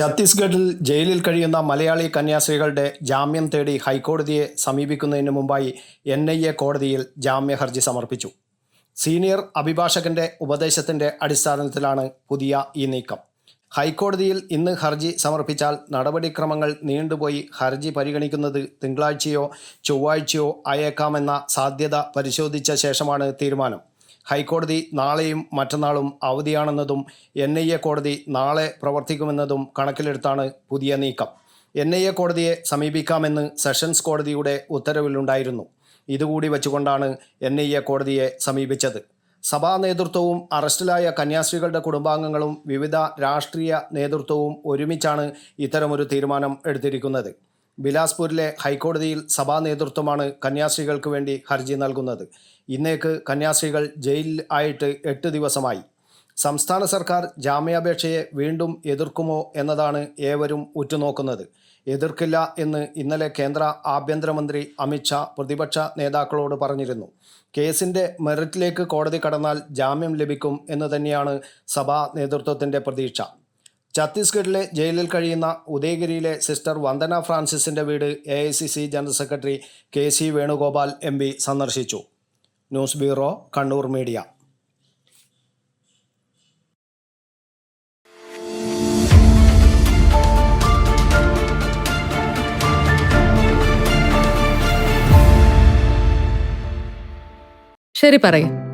ഛത്തീസ്ഗഡിൽ ജയിലിൽ കഴിയുന്ന മലയാളി കന്യാസ്ത്രീകളുടെ ജാമ്യം തേടി ഹൈക്കോടതിയെ സമീപിക്കുന്നതിന് മുമ്പായി എൻ ഐ എ കോടതിയിൽ ജാമ്യഹർജി സമർപ്പിച്ചു. സീനിയർ അഭിഭാഷകന്റെ ഉപദേശത്തിന്റെ അടിസ്ഥാനത്തിലാണ് പുതിയ ഈ നീക്കം. ഹൈക്കോടതിയിൽ ഇന്ന് ഹർജി സമർപ്പിച്ചാൽ നടപടിക്രമങ്ങൾ നീണ്ടുപോയി ഹർജി പരിഗണിക്കുന്നത് തിങ്കളാഴ്ചയോ ചൊവ്വാഴ്ചയോ ആയേക്കാമെന്ന സാധ്യത പരിശോധിച്ച ശേഷമാണ് തീരുമാനം. ഹൈക്കോടതി നാളെയും മറ്റന്നാളും അവധിയാണെന്നതും എൻ ഐ എ കോടതി നാളെ പ്രവർത്തിക്കുമെന്നതും കണക്കിലെടുത്താണ് പുതിയ നീക്കം. എൻ ഐ എ കോടതിയെ സമീപിക്കാമെന്ന് സെഷൻസ് കോടതിയുടെ ഉത്തരവിലുണ്ടായിരുന്നു. ഇതുകൂടി വെച്ചുകൊണ്ടാണ് എൻ ഐ എ കോടതിയെ സമീപിച്ചത്. സഭാ നേതൃത്വവും അറസ്റ്റിലായ കന്യാസ്ത്രീകളുടെ കുടുംബാംഗങ്ങളും വിവിധ രാഷ്ട്രീയ നേതൃത്വവും ഒരുമിച്ചാണ് ഇത്തരമൊരു തീരുമാനം എടുത്തിരിക്കുന്നത്. ബിലാസ്പൂരിലെ ഹൈക്കോടതിയിൽ സഭാ നേതൃത്വമാണ് കന്യാസ്ത്രീകൾക്ക് വേണ്ടി ഹർജി നൽകുന്നത്. ഇന്നേക്ക് കന്യാസ്ത്രീകൾ ജയിലിൽ ആയിട്ട് എട്ട് ദിവസമായി. സംസ്ഥാന സർക്കാർ ജാമ്യാപേക്ഷയെ വീണ്ടും എതിർക്കുമോ എന്നതാണ് ഏവരും ഉറ്റുനോക്കുന്നത്. എതിർക്കില്ല എന്ന് ഇന്നലെ കേന്ദ്ര ആഭ്യന്തരമന്ത്രി അമിത്ഷാ പ്രതിപക്ഷ നേതാക്കളോട് പറഞ്ഞിരുന്നു. കേസിന്റെ മെറിറ്റിലേക്ക് കോടതി കടന്നാൽ ജാമ്യം ലഭിക്കും എന്ന് തന്നെയാണ് സഭാ നേതൃത്വത്തിന്റെ പ്രതീക്ഷ. ഛത്തീസ്ഗഡിലെ ജയിലിൽ കഴിയുന്ന ഉദയഗിരിയിലെ സിസ്റ്റർ വന്ദന ഫ്രാൻസിസിന്റെ വീട് A I C C general secretary K C Venugopal M P സന്ദർശിച്ചു. News bureau Kannur media. ശരി പറയ.